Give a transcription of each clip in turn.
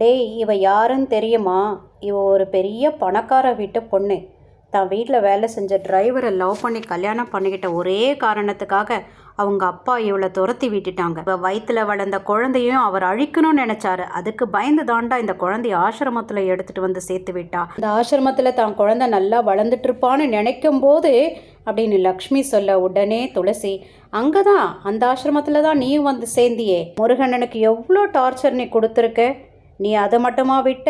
டேய் இவ யாருன்னு தெரியுமா? இவ ஒரு பெரிய பணக்கார வீட்டு பொண்ணு. தான் வீட்டில் வேலை செஞ்ச டிரைவரை லவ் பண்ணி கல்யாணம் பண்ணிக்கிட்ட ஒரே காரணத்துக்காக அவங்க அப்பா இவளை துரத்தி விட்டுட்டாங்க. இவள் வயிற்றில் வளர்ந்த குழந்தையும் அவர் அழிக்கணும்னு நினைச்சாரு. அதுக்கு பயந்து தாண்டா இந்த குழந்தைய ஆசிரமத்தில் எடுத்துட்டு வந்து சேர்த்து விட்டா. இந்த ஆசிரமத்தில் தான் குழந்தை நல்லா வளர்ந்துட்டு இருப்பான்னு நினைக்கும் போது அப்படின்னு லக்ஷ்மி சொல்ல உடனே துளசி அங்கே தான் அந்த ஆசிரமத்தில் தான் நீயும் வந்து சேர்ந்தியே. முருகண்ணனுக்கு எவ்வளோ டார்ச்சர் நீ கொடுத்துருக்க? நீ அதை மட்டுமா விட்ட?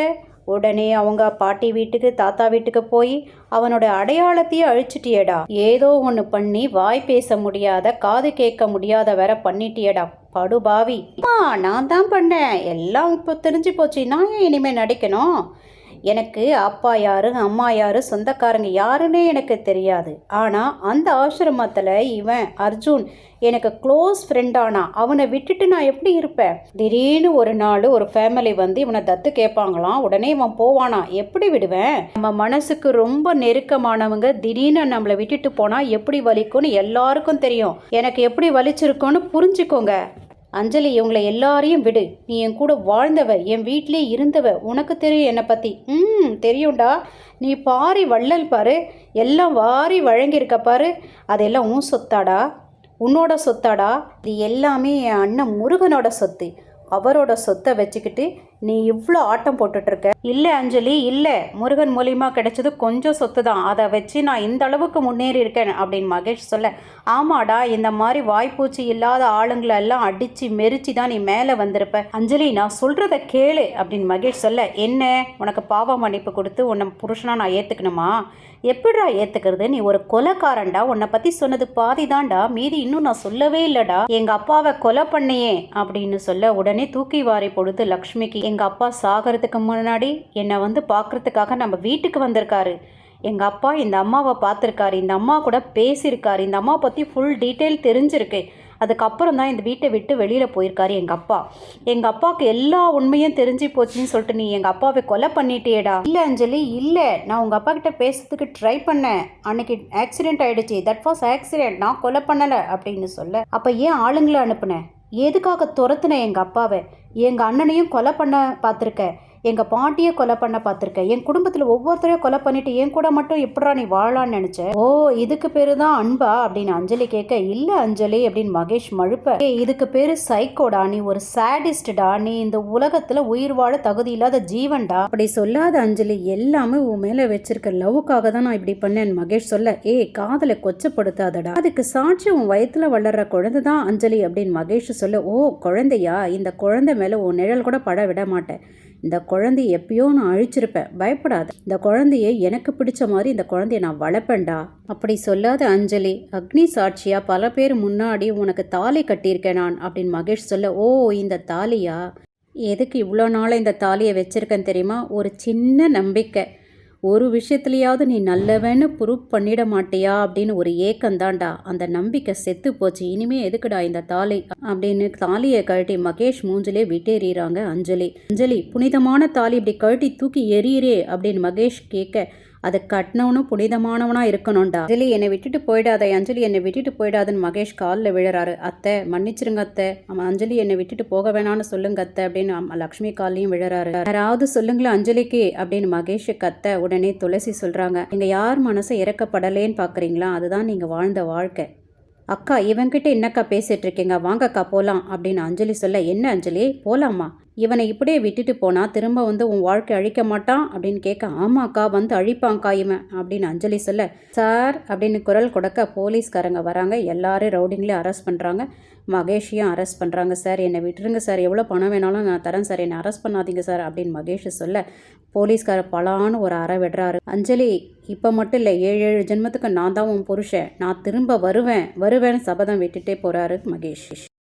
உடனே அவங்க பாட்டி வீட்டுக்கு தாத்தா வீட்டுக்கு போய் அவனோட அடையாளத்தையே அழிச்சிட்டியடா. ஏதோ ஒன்று பண்ணி வாய் பேச முடியாத காது கேட்க முடியாத வேற பண்ணிட்டியடா. படுபாவி நான் தான் பண்ணேன். எல்லாம் இப்போ தெரிஞ்சு போச்சு. நான் ஏன் இனிமேல் நடிக்கணும்? எனக்கு அப்பா யாரு அம்மா யாரு சொந்தக்காரங்க யாருன்னே எனக்கு தெரியாது. ஆனால் அந்த ஆசிரமத்தில் இவன் அர்ஜுன் எனக்கு க்ளோஸ் ஃப்ரெண்டானா அவனை விட்டுட்டு நான் எப்படி இருப்பேன்? திடீர்னு ஒரு நாள் ஒரு ஃபேமிலி வந்து இவனை தத்து கேட்பாங்களாம் உடனே இவன் போவானா? எப்படி விடுவேன்? நம்ம மனசுக்கு ரொம்ப நெருக்கமானவங்க திடீர்னு நம்மளை விட்டுட்டு போனால் எப்படி வலிக்கும்னு எல்லாருக்கும் தெரியும். எனக்கு எப்படி வலிச்சிருக்கோன்னு புரிஞ்சுக்கோங்க. அஞ்சலி இவங்களை எல்லாரையும் விடு. நீ என் கூட வாழ்ந்தவ என் வீட்டிலே இருந்தவ உனக்கு தெரியும் என்னை பற்றி ம் தெரியும்டா. நீ பாரி வள்ளல் பாரு. எல்லாம் வாரி வழங்கியிருக்க பாரு. அதெல்லாம் உன் சொத்தாடா. உன்னோட சொத்தாடா. இது எல்லாமே என் அண்ணன் முருகனோட சொத்து. அவரோட சொத்தை வச்சுக்கிட்டு நீ இவ்வளோ ஆட்டம் போட்டுட்ருக்க? இல்லை அஞ்சலி இல்லை. முருகன் மூலியமா கிடைச்சது கொஞ்சம் சொத்து தான் அதை வச்சு நான் இந்த அளவுக்கு முன்னேறி இருக்கேன் அப்படின்னு மகேஷ் சொல்ல ஆமாடா இந்த மாதிரி வாய்ப்பூச்சி இல்லாத ஆளுங்களை எல்லாம் அடித்து மெரிச்சு தான் நீ மேலே வந்திருப்ப. அஞ்சலி நான் சொல்கிறத கேளு அப்படின்னு மகேஷ் சொல்ல என்ன? உனக்கு பாவ மன்னிப்பு கொடுத்து உன்னை புருஷனாக நான் ஏற்றுக்கணுமா எப்படிடா ஏற்றுக்கிறது நீ ஒரு கொலைக்காரன்டா. உன்னை பற்றி சொன்னது பாதி தான்டா மீதி இன்னும் நான் சொல்லவே இல்லைடா. எங்கள் அப்பாவை கொலை பண்ணியே அப்படின்னு சொல்ல உடனே தூக்கி வாரி பொழுது லக்ஷ்மிக்கு எங்கள் அப்பா சாகிறதுக்கு முன்னாடி என்னை வந்து பார்க்குறதுக்காக நம்ம வீட்டுக்கு வந்திருக்காரு. எங்கள் அப்பா இந்த அம்மாவை பார்த்துருக்காரு. இந்த அம்மா கூட பேசியிருக்காரு. இந்த அம்மா பற்றி ஃபுல் டீட்டெயில் தெரிஞ்சிருக்கு. அதுக்கப்புறம் தான் இந்த வீட்டை விட்டு வெளியில் போயிருக்காரு எங்கள் அப்பா. எங்கள் அப்பாவுக்கு எல்லா உண்மையும் தெரிஞ்சு போச்சுன்னு சொல்லிட்டு நீ எங்கள் அப்பாவை கொலை பண்ணிட்டேடா இல்லை அஞ்சலி இல்லை. நான் உங்கள் அப்பா கிட்ட பேசுறதுக்கு ட்ரை பண்ணேன். அன்னைக்கு ஆக்சிடென்ட் ஆகிடுச்சி தட் வாஸ் ஆக்சிடென்ட் நான் கொலை பண்ணலை அப்படின்னு சொல்ல. அப்போ ஏன் ஆளுங்களை அனுப்புனேன் எதுக்காக துரத்துன எங்கள் அப்பாவை? எங்கள் அண்ணனையும் கொலை பண்ண பார்த்துருக்க. எங்கள் பாட்டியை கொலை பண்ண பார்த்துருக்கேன் என் குடும்பத்தில் ஒவ்வொருத்தரையும் கொலை பண்ணிட்டு என் கூட மட்டும் எப்படா நீ வாழலான்னு நினச்சேன் ஓ இதுக்கு பேரு தான் அன்பா? அப்படின்னு அஞ்சலி கேட்க இல்லை அஞ்சலி அப்படின்னு மகேஷ் மழுப்ப. ஏ இதுக்கு பேர் சைக்கோடா நீ ஒரு சேடிஸ்டா நீ இந்த உலகத்தில் உயிர் வாழ தகுதி இல்லாத ஜீவன்டா? அப்படி சொல்லாத அஞ்சலி எல்லாமே உன் மேலே வச்சிருக்க லவ்வுக்காக தான் நான் இப்படி பண்ணேன் மகேஷ் சொல்ல. ஏ காதலை கொச்சப்படுத்தாதடா. அதுக்கு சாட்சி உன் வயித்துல வளர்ற குழந்தை தான் அஞ்சலி அப்படின்னு மகேஷ் சொல்ல. ஓ குழந்தையா? இந்த குழந்தை மேலே உன் நிழல் கூட பட விட மாட்டேன். இந்த குழந்தைய எப்பயோ நான் அழிச்சிருப்பேன். பயப்படாத. இந்த குழந்தைய எனக்கு பிடிச்ச மாதிரி இந்த குழந்தைய நான் வளர்ப்பேன்டா. அப்படி சொல்லாத அஞ்சலி அக்னி சாட்சியா? பல பேர் முன்னாடி உனக்கு தாலி கட்டியிருக்கேன் நான் அப்படின்னு மகேஷ் சொல்ல ஓ இந்த தாலியா? எதுக்கு இவ்வளோ நாளாக இந்த தாலியை வச்சுருக்கேன் தெரியுமா? ஒரு சின்ன நம்பிக்கை. ஒரு விஷயத்துலையாவது நீ நல்லவன்னு ப்ரூவ் பண்ணிட மாட்டியா அப்படின்னு ஒரு ஏக்கம் தான்டா அந்த நம்பிக்கை செத்து போச்சு. இனிமே எதுக்குடா இந்த தாலி? அப்படின்னு தாலியை கழட்டி மகேஷ் மூஞ்சிலே விட்டேறிறாங்க அஞ்சலி. அஞ்சலி புனிதமான தாலி இப்படி கழட்டி தூக்கி எறியிறே அப்படின்னு மகேஷ் கேட்க அதை கட்டினவனும் புனிதமானவனாக இருக்கணும்டா. அஞ்சலி என்னை விட்டுட்டு போயிடாத அஞ்சலி என்னை விட்டுட்டு போயிடாதுன்னு மகேஷ் காலில் விழுறாரு. அத்தை மன்னிச்சிருங்க அத்தை. அவன் அஞ்சலி என்னை விட்டுட்டு போக வேணான்னு சொல்லுங்க அத்தை அப்படின்னு லக்ஷ்மி கால்லையும் விழுறாரு. யாராவது சொல்லுங்களேன் அஞ்சலிக்கு அப்படின்னு மகேஷ் கத்த உடனே துளசி சொல்கிறாங்க நீங்கள் யார் மனசை இறக்கப்படலேன்னு பார்க்குறீங்களா அதுதான் நீங்கள் வாழ்ந்த வாழ்க்கை. அக்கா இவன்கிட்ட என்னக்கா பேசிட்டு இருக்கீங்க? வாங்கக்கா போகலாம் அப்படின்னு அஞ்சலி சொல்ல என்ன அஞ்சலி? போகலாமா இவனை இப்படியே விட்டுட்டு போனா திரும்ப வந்து உன் வாழ்க்கை அழிக்க மாட்டான்? அப்படின்னு கேட்க ஆமாக்கா வந்து அழிப்பாங்க்கா இவன் அப்படின்னு அஞ்சலி சொல்ல சார் அப்படின்னு குரல் கொடுக்க போலீஸ்காரங்க வராங்க. எல்லாரும் ரவுடிங்களையும் அரெஸ்ட் பண்ணுறாங்க மகேஷையும் அரெஸ்ட் பண்ணுறாங்க சார் என்னை விட்டுருங்க சார். எவ்வளோ பணம் வேணாலும் நான் தரேன் சார். என்னை அரெஸ்ட் பண்ணாதீங்க சார் அப்படின்னு மகேஷ் சொல்ல போலீஸ்கார பலான்னு ஒரு அறை விடுறாரு. அஞ்சலி இப்போ மட்டும் இல்லை ஏழு ஏழு ஜென்மத்துக்கு நான் தான் உன் புருஷன். நான் திரும்ப வருவேன் வருவேன்னு சபதம் விட்டுட்டே போகிறாரு மகேஷ்.